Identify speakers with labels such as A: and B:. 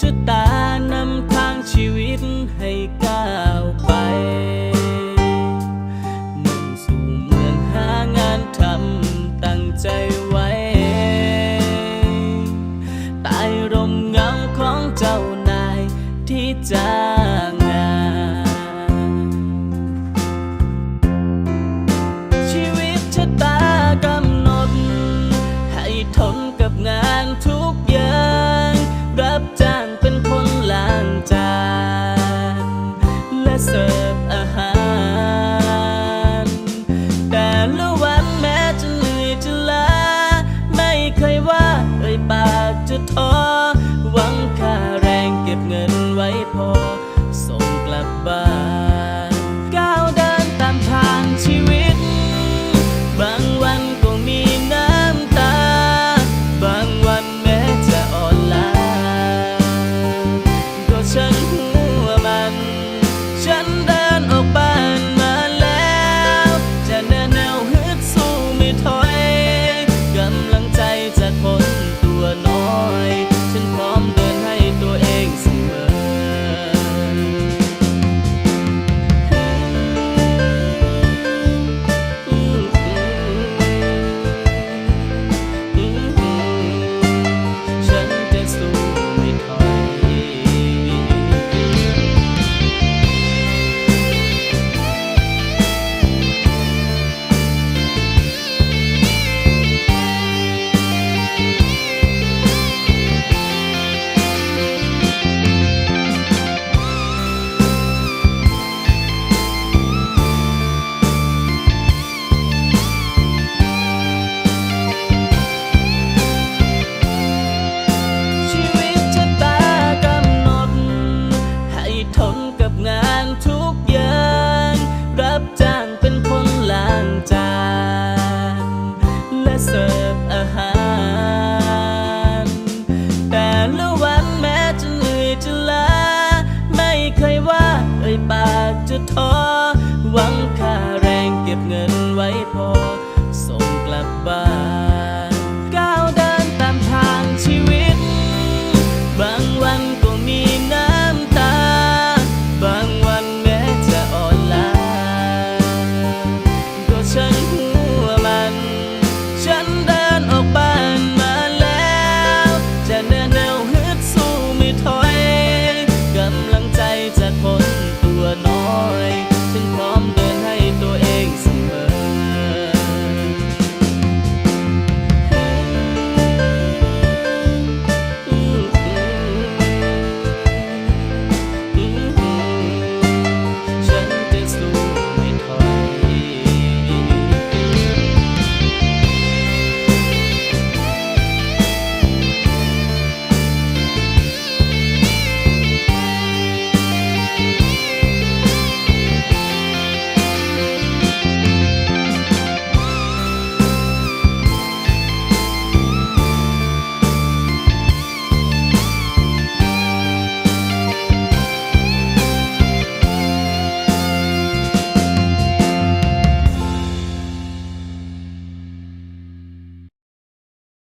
A: ชะตานำทางชีวิตให้ก้าวไปมุ่งสู่เมืองหางานทำตั้งใจไว้ตายร่มเงาของเจ้านายที่จ้างงานชีวิตชะตากำหนด ให้ทนกับงานทุก it all Bye.